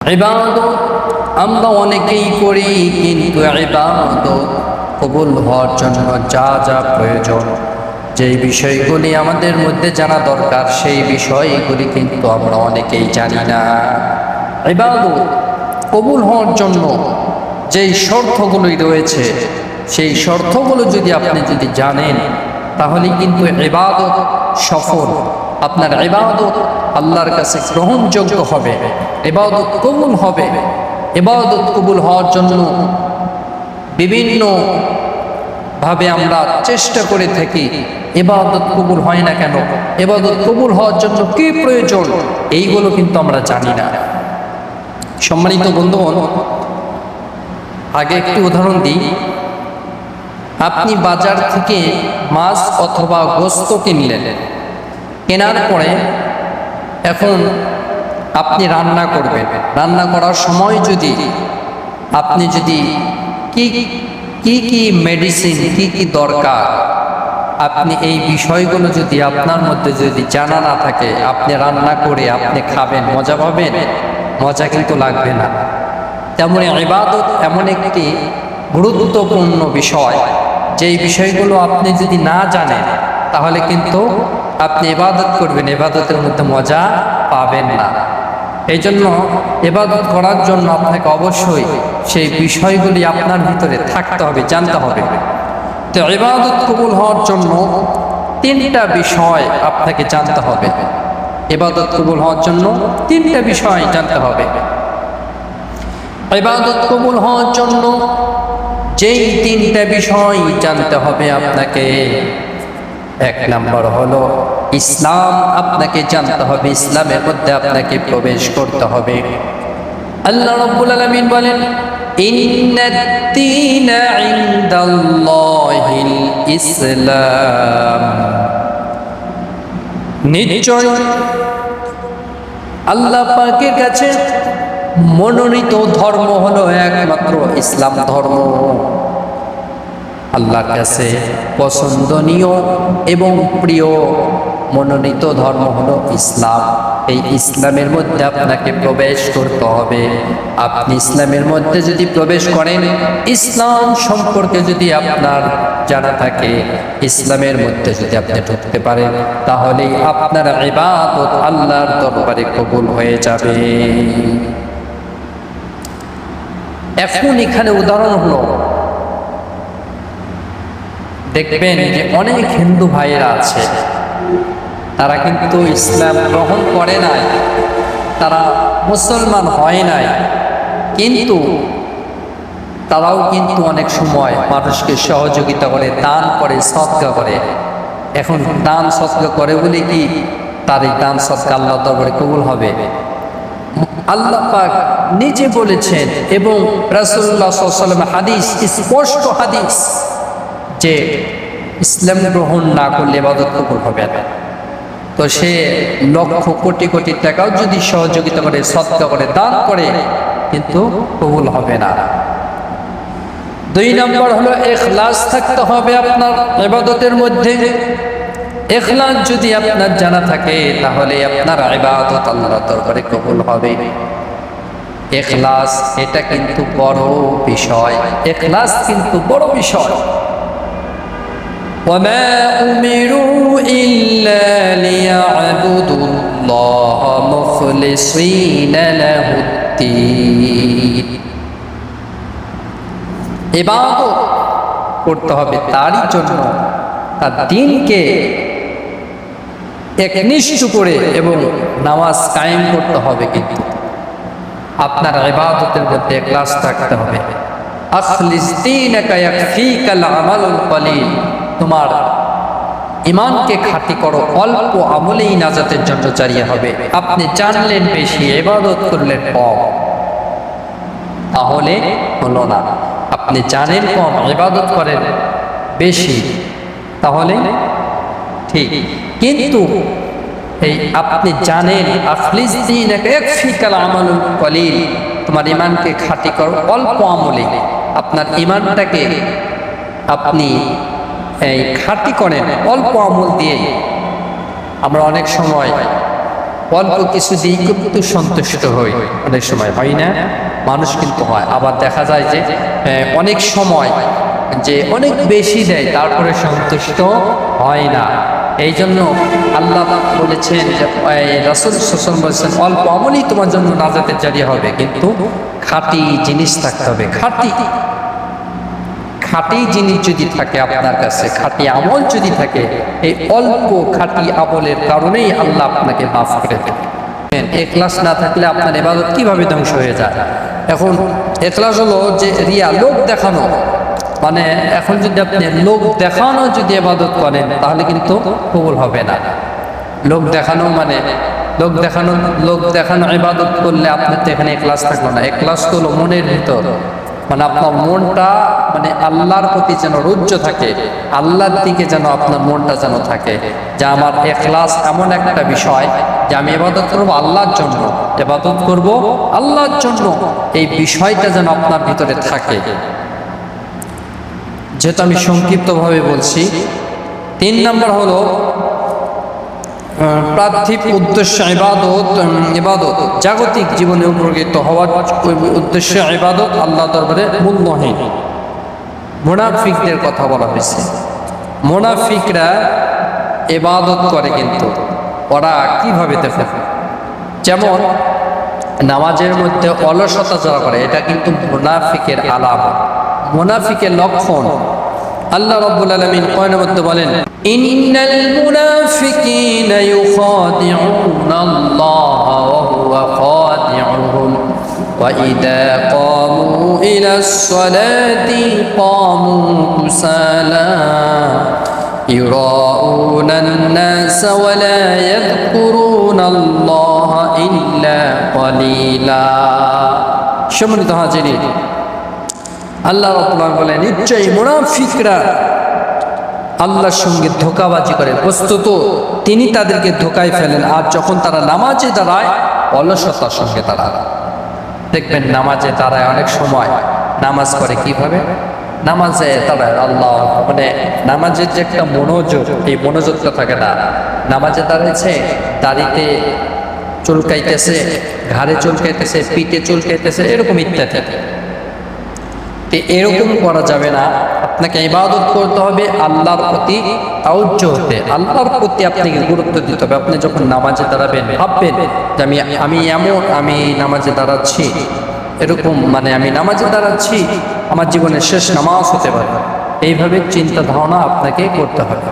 ইবাদত আমরা অনেকেই করি, কিন্তু কবুল হওয়ার জন্য যা যা প্রয়োজন, যেই বিষয়গুলি আমাদের মধ্যে জানা দরকার, সেই বিষয়গুলি কিন্তু আমরা অনেকেই জানি না। ইবাদত কবুল হওয়ার জন্য যেই শর্তগুলি রয়েছে, সেই শর্তগুলো যদি আপনি যদি জানেন, তাহলে কিন্তু ইবাদত সফল। আপনার ইবাদত আল্লাহর কাছে গ্রহণযোগ্য হবে, ইবাদত কবুল হবে, ইবাদত কবুল হওয়ার জন্য বিভিন্ন ভাবে আমরা চেষ্টা করে থাকি এবাদত কবুল হয় না কেন এবাদত কবুল হওয়ার জন্য কি প্রয়োজন, এইগুলো কিন্তু আমরা জানি না। সম্মানিত বন্ধুগণ, আগে একটি উদাহরণ দিই। আপনি বাজার থেকে মাছ অথবা গোস্ত কিনলেন, কেনার পরে এখন আপনি রান্না করবেন। রান্না করার সময় যদি আপনি যদি কি কি কি মেডিসিন কি কি দরকার, আপনি এই বিষয়গুলো যদি আপনার মধ্যে যদি জানা না থাকে, আপনি রান্না করে আপনি খাবেন, মজা পাবেন, মজা কিন্তু লাগবে না। তেমনি ইবাদত এমন একটি গুরুত্বপূর্ণ বিষয়, যেই বিষয়গুলো আপনি যদি না জানেন, তাহলে কিন্তু আপনি ইবাদত করবেন, ইবাদতের মধ্যে মজা পাবেন না। এই জন্য এবাদত করার জন্য আপনাকে অবশ্যই সেই বিষয়গুলি আপনার ভিতরে থাকতে হবে, জানতে হবে। তো ইবাদত কবুল হওয়ার জন্য তিনটা বিষয় আপনাকে জানতে হবে। ইবাদত কবুল হওয়ার জন্য তিনটা বিষয় জানতে হবে। ইবাদত কবুল হওয়ার জন্য যেই তিনটা বিষয় জানতে হবে আপনাকে এক নম্বর হলো, ইসলাম আপনাকে জানতে হবে, ইসলামের মধ্যে আপনাকে প্রবেশ করতে হবে। আল্লাহ রাব্বুল আলামিন বলেন ইসলাম। নিশ্চয় আল্লাহ পাকের কাছে মনোনীত ধর্ম হলো একমাত্র ইসলাম ধর্ম। আল্লাহর কাছে পছন্দনীয় এবং প্রিয় মনোনীত ধর্ম হলো ইসলাম। এই ইসলামের মধ্যে আপনাকে প্রবেশ করতে হবে। আপনি ইসলামের মধ্যে যদি প্রবেশ করেন, ইসলাম সম্পর্কে যদি আপনার জানা থাকে, ইসলামের মধ্যে যদি আপনি ঢুকতে পারেন, তাহলে আপনার ইবাদত আল্লাহর দরবারে কবুল হয়ে যাবে। এখন এখানে উদাহরণ হলো দেখবেন যে অনেক হিন্দু ভাইয়েরা আছে। তারা কিন্তু ইসলাম গ্রহণ করে নাই। তারা মুসলমান হয় নাই। কিন্তু তারাও কিন্তু অনেক সময় মানুষকে সহযোগিতা করে, দান করে, সৎকা করে। এখন দান সৎকা করে বলে কি? তার এই দান সৎকা আল্লাহ দরবারে কবুল হবে। আল্লাহ পাক নিজে বলেছেন এবং রাসুল্লাহ হাদিস, স্পষ্ট হাদিস। যে ইসলাম গ্রহণ না করলে এবাদত কবুল হবে না। তো সে লক্ষ কোটি কোটি টাকাও যদি সহযোগিতা করে, সৎকা করে, দান করে, কিন্তু কবুল হবে না। দুই নম্বর হলো এখলাস থাকতে হবে আপনার এবাদতের মধ্যে। এখলাস যদি আপনার জানা থাকে, তাহলে আপনার ইবাদত আল্লাহর দরবারে কবুল হবে। এখলাস, এটা কিন্তু বড় বিষয়। এখলাস কিন্তু বড় বিষয়। وما أمروا إلا ليعبدوا الله مخلصين له الدين ইবাদত করতে হবে তারই জন্য তার দিনকে একনিষ্ঠ করে এবং নামাজ কায়েম করতে হবে কিন্তু আপনার ইবাদতের মধ্যে ক্লাস থাকতে হবে আখলিস দীনাকা ইয়াকফিকাল আমালুল কলিল তোমার ইমানকে খাঁটি করো, অল্প আমলেই নাজাতের জন্য চারিয়ে হবে। আপনি জানলেন বেশি এবাদত করলেন কম। তাহলে হলো না। আপনি জানেন কম এবাদত করেন বেশি, তাহলে ঠিক। কিন্তু এই আপনি জানেন কলিল, তোমার ইমানকে খাঁটি করো, অল্প আমলে। আপনার ইমানটাকে আপনি এই খাঁটি করেন অল্প আমল দিয়ে আমরা অনেক সময় অল্প কিছু দিয়েই কিন্তু সন্তুষ্ট হই। অনেক সময়, হয় না? মানুষ কিন্তু হয়। আবার দেখা যায় যে অনেক সময় যে অনেক বেশি দেয়, তারপরে সন্তুষ্ট হয় না। এই জন্য আল্লাহ বলেছেন যে রসুল শোষণ বলেছেন অল্প আমলই তোমার জন্য নাজাতের জারি হবে। কিন্তু খাঁটি জিনিস থাকতে হবে। খাঁটি খাঁটি জিনিস যদি থাকে আপনার কাছে, খাঁটি আমল যদি থাকে, এই অল্প খাঁটি আমলের কারণেই আল্লাহ আপনাকে মাফ করে দেবে। এখলাস না থাকলে আপনার এবাদত কীভাবে ধ্বংস হয়ে যায়? এখন এখলাস হলো যে রিয়া, লোক দেখানো। মানে এখন যদি আপনি লোক দেখানো যদি এবাদত করেন, তাহলে কিন্তু কবুল হবে না। লোক দেখানো মানে লোক দেখানো লোক দেখানো ইবাদত করলে আপনার তো এখানে ক্লাস থাকল না। ক্লাস তো হলো মনের ভিতর। মানে আপনার মনটা মানে আল্লাহর প্রতি যেন রুজ্জ থাকে, আল্লাহর দিকে যেন আপনার মনটা যেন থাকে। যে আমার এখলাস এমন একটা বিষয় যে আমি এবাদত করব আল্লাহর জন্য এবাদত করব আল্লাহর জন্য। এই বিষয়টা যেন আপনার ভিতরে থাকে। যেহেতু আমি সংক্ষিপ্তভাবে বলছি, তিন নম্বর হলো পার্থিব উদ্দেশ্য ইবাদত ইবাদত জাগতিক জীবনে উপকৃত হওয়ার উদ্দেশ্য ইবাদত আল্লাহ দরবারে মূল্যহীন। মোনাফিকদের কথা বলা হয়েছে। মোনাফিকরা এবাদত করে কিন্তু। ওরা কীভাবে দেখে? যেমন নামাজের মধ্যে অলসতা যারা করে, এটা কিন্তু মোনাফিকের আলাম মোনাফিকের লক্ষণ। আল্লাহ রব্বুল আলমিন কয়নের মধ্যে বলেন ইন্নাল মুনাফিকিনা ইউখাদিউনা আল্লাহ ওয়া হুয়া খাদিউহুম وإذا قاموا إلى الصلاة قاموا كسالى يراءون الناس ولا يذكرون الله إلا قليلا সম্মানিত হাজিরিন আল্লাহ রহমান বলে নিশ্চয়ই মুনাফিকরা আল্লাহর সঙ্গে ধোকাবাজি করে। বস্তুত তিনি তাদেরকে ধোকায় ফেলেন আর যখন তারা নামাজে দাঁড়ায়, অলসতার সঙ্গে তারা দেখবেন নামাজে দাঁড়ায় অনেক সময় নামাজ করে কীভাবে? নামাজে দাঁড়ায়, আল্লাহ মানে নামাজের যে একটা মনোযোগ, এই মনোযোগটা থাকে না। নামাজে দাঁড়িয়েছে দাড়িতে চুলকাইতেছে, ঘাড়ে চুলকাইতেছে, পিঠে চুলকাইতেছে, এরকম ইত্যাদি। তো এরকম করা যাবে না। আপনাকে ইবাদত করতে হবে আল্লাহর প্রতি তাউজ্য হতে আল্লাহর প্রতি আপনাকে গুরুত্ব দিতে হবে। আপনি যখন নামাজে দাঁড়াবেন, ভাববেন যে আমি আমি এমন, আমি নামাজে দাঁড়াচ্ছি। এরকম মানে আমি নামাজে দাঁড়াচ্ছি, আমার জীবনের শেষ নামাজ হতে পারে। এইভাবে চিন্তা ধারণা আপনাকে করতে হবে।